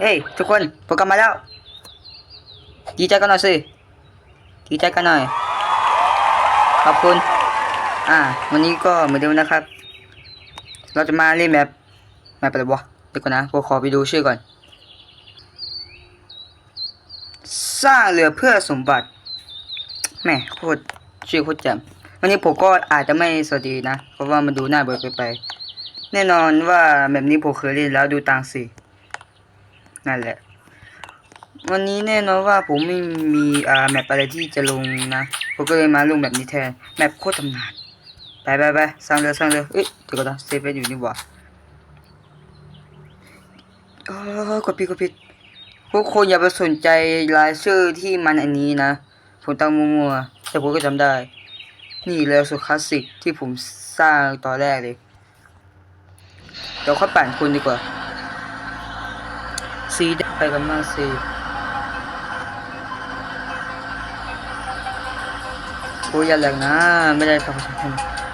เฮ้ยทุกคนผมกลับมาแล้วดีใจกันหน่อยสิดีใจกันหน่อย ขอบคุณ อ่า วันนี้ก็เหมือนเดิมนะครับ เราจะมาเล่นแบบแบบอะไรวะเดี๋ยวก่อนนะผมขอไปดูชื่อก่อน สร้างเรือเพื่อสมบัติแม่โคตรชื่อโคตรแจ่มวันนี้ผมก็อาจจะไม่สวัสดีนะ เพราะว่ามันดูหน่าเบื่อไป แน่นอนว่าแบบนี้ผมเคยเล่นแล้วดูตังสิ นั่นแหละ วันนี้แน่นอนว่าผมไม่มีอ่าแมปอะไรที่จะลงนะ ผมก็เลยมาลงแบบนี้แทน แมปโคตรตำนาน ไปไปไปสร้างเรือสร้างเรือเอ้ยเดี๋ยวก่อนนะเซฟไว้อยู่นี่หว่าเออกดผิดกดผิดพวกคนอย่าไปสนใจรายชื่อที่มันอันนี้นะ ผมตั้งมั่วๆแต่ผมก็จำได้ นี่เรือสุดคลาสสิกที่ผมสร้างตอนแรกเลยเดี๋ยวค่อยปั่นคุณดีกว่า ซีได้ไปกันมากซีโอ้ยอย่าแหลกนะ ไม่ได้ครับ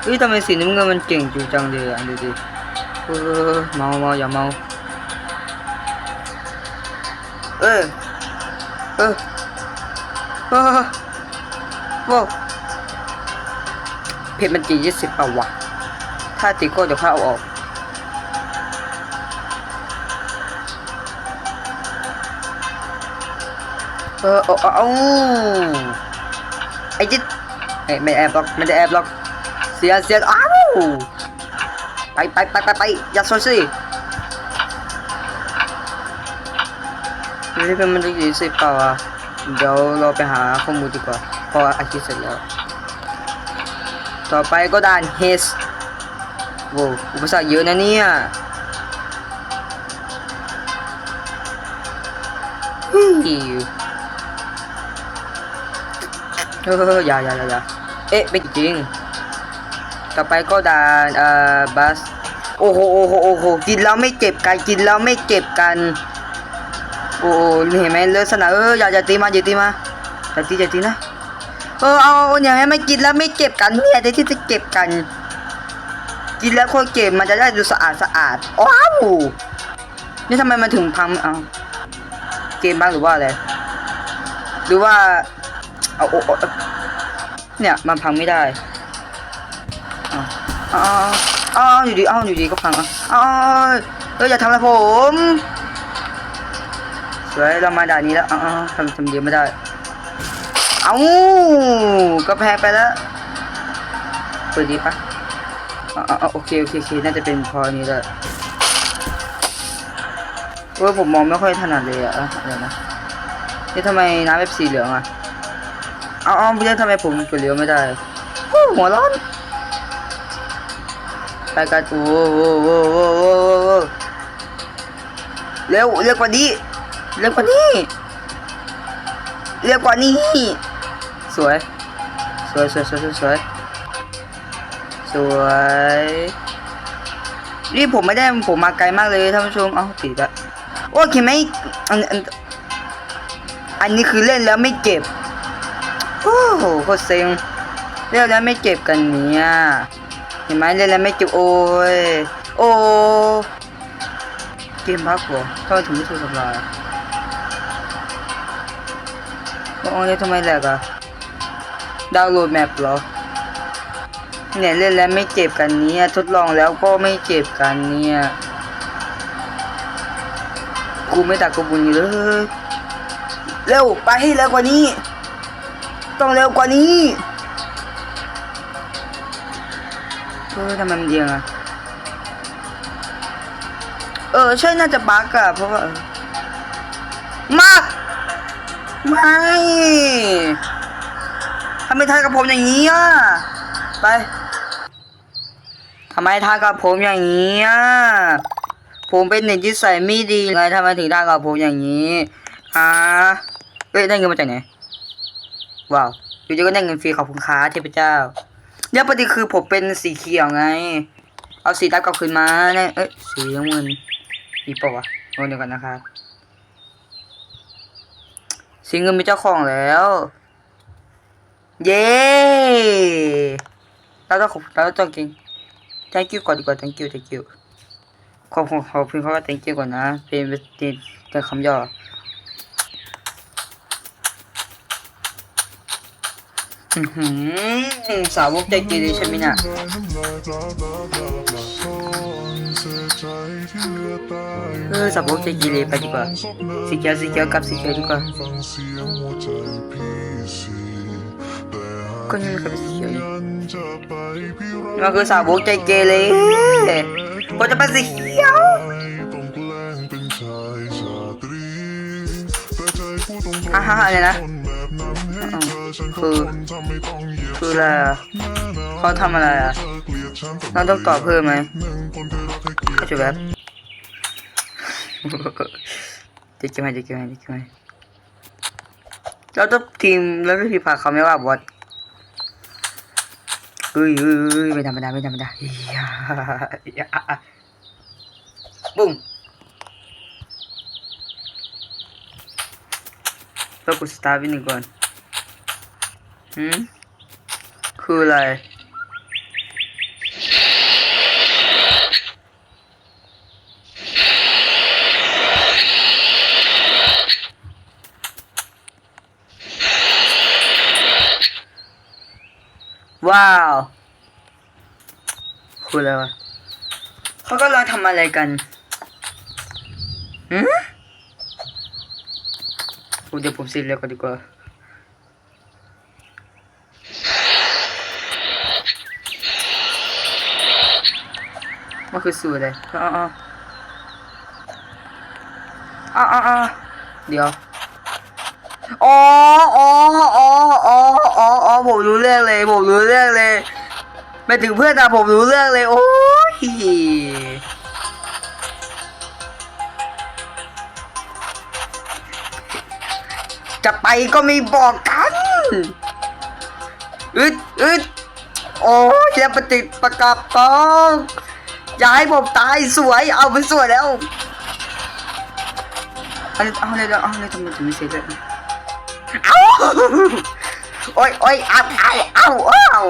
เฮ้ยทำไมสีน้ำเงินมันเก่งจริงจังเลยอะดูดิเออเมาเมาอย่าเมาเออเออเออว้เพชรมันจียี่สิบเปล่าวะถ้าติดก็เดี๋ยวข้าเอาออก เออเอาเอาไอ้จิ๊ดเอ้ยไม่แอบหรอกไม่ได้แอบหรอกเสียเสียอ้าวไปไปไปไปไปอย่าโซนสินี่เป็นมันจะยี่สิบเปล่าอะเดี๋ยวเราไปหาข้อมูลดีกว่าพออาทิตย์เสร็จแล้ว ต่อไปก็ด่านเฮสโว้อุปสรรคเยอะนะเนี่ยเฮ้ย เอออย่าอย่าอย่าอย่าเอ๊ะไม่จริง ต่อไปก็ด่านเอ่อบัส โอ้โหโอ้โหโอ้โหกินแล้วไม่เจ็บกันกินแล้วไม่เจ็บกัน โอ้โหเห็นไหมเลือดสนาเอออย่าอย่าตีมาอย่าตีมาอย่าตีอย่าตีนะเออเอาอย่างนี้ไม่กินแล้วไม่เจ็บกันเนี่ยแต่ที่จะเจ็บกัน กินแล้วคนเจ็บมันจะได้ดูสะอาดสะอาดว้าวนี่ทำไมมันถึงพังเอาเกมบ้างหรือว่าอะไรหรือว่าเอาโอ้โอ้ เนี่ยมันพังไม่ได้อ้าวอ้าวอ้าวอยู่ดีอ้าวอยู่ดีก็พังอะอ้าวเอออย่าทำอะไรผมสวยเรามาด่านนี้แล้วอ้าวทำทำเดียวไม่ได้ เอ้าก็แพ้ไปแล้วเปิดดีปะอ๋ออ๋อโอเคโอเคโอเคน่าจะเป็นพอนี้แหละเออผมมองไม่ค่อยถนัดเลยอะอะอะไรนะนี่ทำไมน้ำแบบสีเหลืองอะ เอาเอาพี่เล่นทำไมผมกดเลี้ยวไม่ได้ฮู้หัวร้อนไปกันโอ้โหโอ้โหโอ้โหโอ้โหเร็วเร็วกว่านี้เร็วกว่านี้เร็วกว่านี้สวยสวยสวยสวยสวยสวยสวยนี่ผมไม่ได้ผมมาไกลมากเลยท่านผู้ชมเอ้าติดละโอเห็นไหมอันอันอันนี้คือเล่นแล้วไม่เจ็บ โอ้โหโคตรเซ็งเล่นแล้วไม่เจ็บกันเนี่ยเห็นไหมเล่นแล้วไม่เจ็บโอ้ยโอ้เกมบักหรอทำไมถึงไม่ถูกทำลายอะโอ้ยทำไมแหลกอะดาวน์โหลดแมปเหรอเนี่ยเล่นแล้วไม่เจ็บกันเนี่ยทดลองแล้วก็ไม่เจ็บกันเนี่ยกูไม่ตักกบุญเลยเร็วไปให้เร็วกว่านี้ ต้องเร็วกว่านี้เออทำไมมันเอียงอะเออ ใช่น่าจะบั๊กอะเพราะว่ามากไม่ทำไมทายกับผมอย่างนี้อะ ไปทำไมทายกับผมอย่างนี้อะ ผมเป็นเด็กที่ใส่ไม่ดีไงทำไมถึงทายกับผมอย่างนี้อ่าเอ้ยได้เงินมาจากไหน ว้าวอยู่ดีก็ได้เงินฟรีขอบคุณค้าเทพเจ้าเดี๋ยวประเด็นคือผมเป็นสีเขียวไง เอาสีดำกลับคืนมาเนี่ยเอ้ยสีน้ำเงินมีปะวะโน่นเดี๋ยวกันนะครับสีเงินมีเจ้าของแล้ว เย้เราต้องขอบเราต้องกิน thank you ก่อนดีกว่า thank you thank you ขอบคุณขอบคุณเขาก็ thank you ก่อนนะ เป็นเป็นเป็นคำย่อ อือหือสาวกใจเกเรใช่ไหมเนี่ยเออสาวกใจเกเรไปดีกว่าสีเขียวสีเขียวกับสีเขียวดีกว่าก็ยังกับสีเขียวอยู่มันคือสาวกใจเกเรก็จะเป็นสีเขียวอ่าฮะอะไรนะอืม คือคืออะไรอะเขาทำอะไรอะเราต้องตอบเพิ่มไหมก็จะแบบจะเก็บไหมจะเก็บไหมจะเก็บไหมเราต้องทีมแล้วก็ทีมพาเขาไม่ว่าบอสเฮ้ยเฮ้ยเฮ้ยไม่ธรรมดาไม่ธรรมดาอียาอียาบุ้งเรากดสตาร์ทวินก่อน หืมคืออะไร ว้าว คืออะไรวะเขากำลังทำอะไรกันหืมโอ้เดี๋ยวผมเสร็จแล้วก็ดีกว่า มันคือสูตรอะไรอ๋ออ๋ออ๋อเดี๋ยว อ๋ออ๋ออ๋ออ๋ออ๋ออ๋อผมรู้เรื่องเลย ผมรู้เรื่องเลยไปถึงเพื่อนนะผมรู้เรื่องเลย โอ้ยจะไปก็ไม่บอกกันอึดอึดโอ้ยอย่าปฏิประกับต้อง อย่าให้ผมตายสวย เอาไปสวยแล้วเอาเลยเอาเลยเอาเลยทำไมถึงไม่เสร็จเลยเอาโอ้ยโอ้ยเอาเอาเอาเอา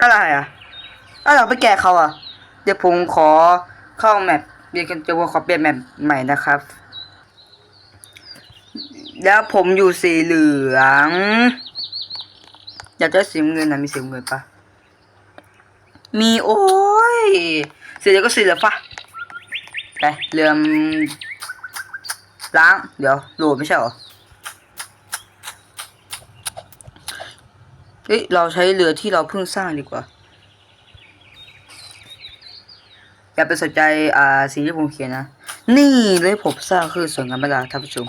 อะไรอะอะไรไปแก่เขาอะ เดี๋ยวผมขอเข้าแมปเรียกันจะว่าขอเปลี่ยนแมปใหม่นะครับ แล้วผมอยู่สีเหลือง อยากได้สีเงินนะมีสีเงินปะมีโอ้ยสีเหลืองก็สีเหลือปะไปเรือมล้าง เดี๋ยวโหลดไม่ใช่เหรอเฮ้ยเราใช้เรือที่เราเพิ่งสร้างดีกว่า อย่าไปสนใจอ่าสิ่งที่ผมเขียนนะ นี่เลยผมสร้างคือส่วยงามเวลาท่านผู้ชม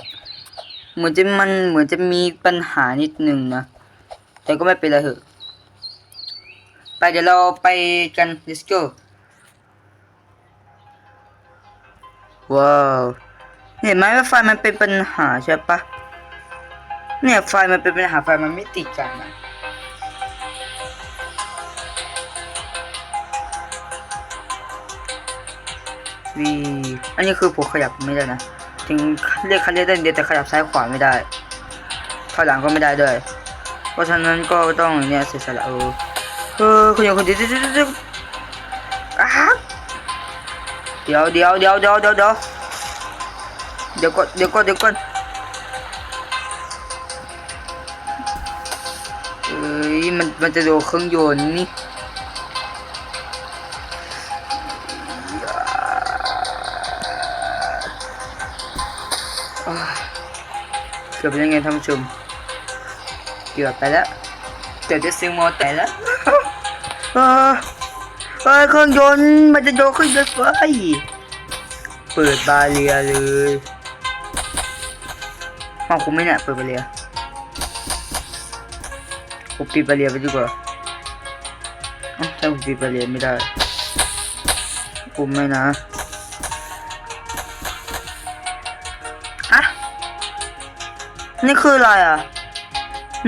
เหมือนจะมันเหมือนจะมีปัญหานิดนึงนะ แต่ก็ไม่เป็นไรเถอะไปเดี๋ยวเราไปกัน let's go ว้าวเห็นไหมว่าไฟมันเป็นปัญหาใช่ปะเนี่ยไฟมันเป็นปัญหาไฟมันไม่ติดกันนะวีอันนี้คือผมขยับไม่ได้นะ ถึงเรียกคันเรียกได้เดียวแต่ขยับซ้ายขวาไม่ได้ถอยหลังก็ไม่ได้ด้วย เพราะฉะนั้นก็ต้องเนี่ยเสียสละเออเออคุณอย่างคนเดียวเดี๋ยวเดี๋ยวเดี๋ยวอะเดี๋ยวเดี๋ยวเดี๋ยวเดี๋ยวเดี๋ยวเดี๋ยวเดี๋ยวก่อนเดี๋ยวก่อนเดี๋ยวก่อนเอ้ยมันมันจะโดนเครื่องยนต์นี่เกือบยังไงท่านผู้ชม เกือบไปแล้วเกือบจะซื้อมอแต่แล้วเออเออเครื่องยนต์มันจะโยนขึ้นรถไฟเปิดบาเรียเลยเอาคุณไม่เนี่ยเปิดบาเรียผมปิดบาเรียไปดีกว่าเอ้าถ้าผมปิดบาเรียไม่ได้ผมไม่นะอะนี่คืออะไรอะ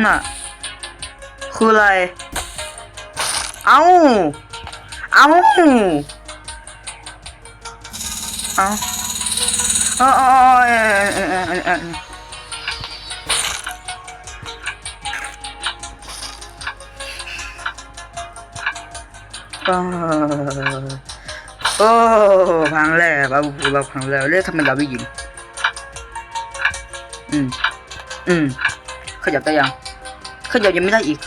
น่ะ คืออะไร เอา เอา เอาเอ๋อาเออเออเออเออเออโอ้โอ้พังแล้วเราเราพังแล้วเรียกทำไมเราไม่ยิงอืมอืม ยับได้ยังขยับยังไม่ได้อีก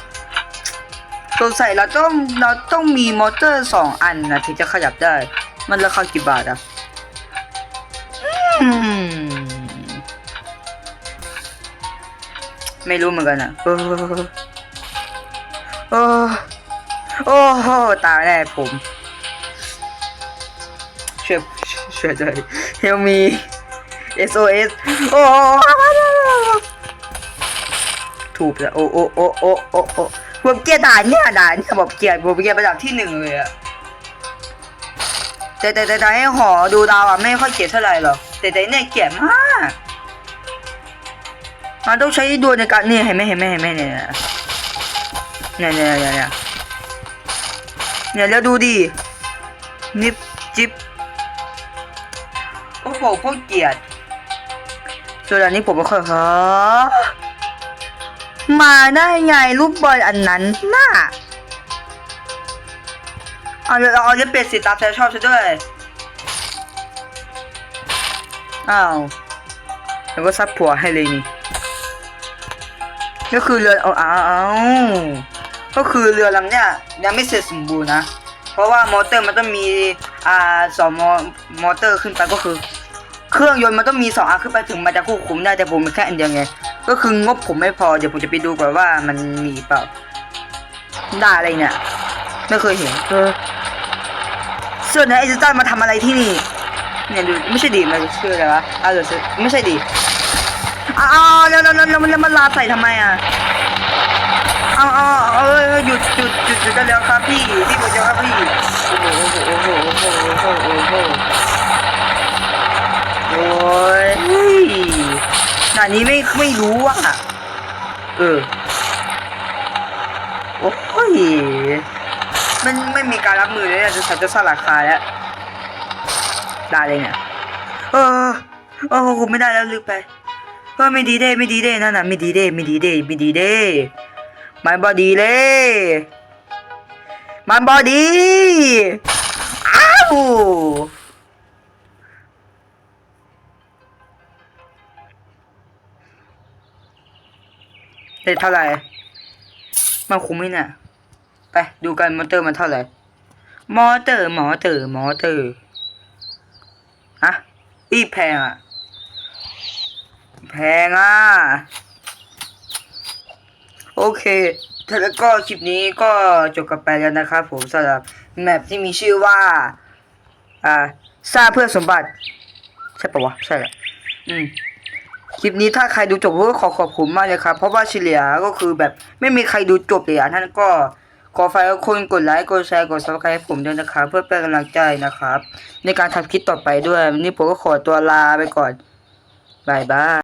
ตัวใส่เราต้องเราต้องมีมอเตอร์สองอันนะถึงจะขยับได้ มันราคากี่บาทอะไม่รู้เหมือนกันอะเออเออโอ้โหตายแน่ผมช่วยช่วยด้วยเฮลมี SOS โอ้ ถูกแล้วโอ้โอ้โอ้โอ้โอ้โอ้ผมเกลียดด่านเนี่ยด่านเนี่ยบอกเกลียดผมเกลียดระดับที่หนึ่งเลยอะแต่แต่แต่ให้หอดูดาวอะไม่ค่อยเกลียดเท่าไหร่หรอกแต่แต่เนี่ยเกลียดมากมันต้องใช้ดวลในการเนี่ยเห็นไหมเห็นไหมเห็นไหมเนี่ยเนี่ยเนี่ยเนี่ยเนี่ยเนี่ยแล้วดูดินิบจิบโอ้โหพวกเกลียดส่วนอันนี้ผมไม่ค่อยฮะ มาได้ไงรูปบอลอันนั้นน่ะเอาเลยเอาเลยเปลี่ยนสีตามใจชอบซะด้วยอ้าวแล้วก็ซับผัวให้เลยนี่ก็คือเรือเอาเอาเอาก็คือเรือลำเนี้ยยังไม่เสร็จสมบูรณ์นะ เพราะว่ามอเตอร์มันต้องมีอ่าสองมอมอเตอร์ขึ้นไปก็คือ เครื่องยนต์มันต้องมีสองอันขึ้นไปถึงมันจะควบคุมได้แต่ผมมีแค่อันเดียวไง ก็คืองบผมไม่พอเดี๋ยวผมจะไปดูก่อนว่ามันมีเปล่าได้อะไรเนี่ยไม่เคยเห็นเออส่วนไอ้เจต้ามาทำอะไรที่นี่เนี่ยดูไม่ใช่ดีมันชื่ออะไรวะอ้าวเดี๋ยวซื้อไม่ใช่ดีอ้าวแล้วแล้วแล้วแล้วแล้วมันลาใส่ทำไมอะเอาเอาเอาเอ้ยหยุดหยุดหยุดหยุดได้แล้วครับพี่พี่หยุดแล้วครับพี่โอ้โหโอ้โหโอ้โหโอ้โหโอ้โหโอ้โหโอ้ย หน้านี้ไม่ไม่รู้อะเออ โอ้ย มันไม่มีการรับมือเลยเนี่ยจะสัจะสลักคาแล้วได้เลยเนี่ย เออเออคุมไม่ได้แล้วลืมไปเออไม่ดีเด้ไม่ดีเด้นั่นน่ะไม่ดีเด้ไม่ดีเด้ไม่ดีเด้มันบอดีเลยมันบอดี อ้าว เด็ดเท่าไหร่มันคุ้มไหมเนี่ยไปดูกันมอเตอร์มันเท่าไหร่ มอเตอร์มอเตอร์มอเตอร์ฮะอีแพงอะแพงอะ โอเคแล้วก็คลิปนี้ก็จบกันไปแล้วนะครับผมสำหรับแมปที่มีชื่อว่า อ่าสร้างเพื่อสมบัติ ใช่ปะวะ ใช่แหละอืม คลิปนี้ถ้าใครดูจบก็ขอขอบคุณมากเลยครับ เพราะว่าเฉลี่ยก็คือแบบไม่มีใครดูจบเลยอะท่านก็ขอฝากคนกดไลค์กดแชร์กดซับสไครต์ผมด้วยนะครับ เพื่อเป็นกำลังใจนะครับ ในการทำคลิปต่อไปด้วยวันนี้ผมก็ขอตัวลาไปก่อนบายบาย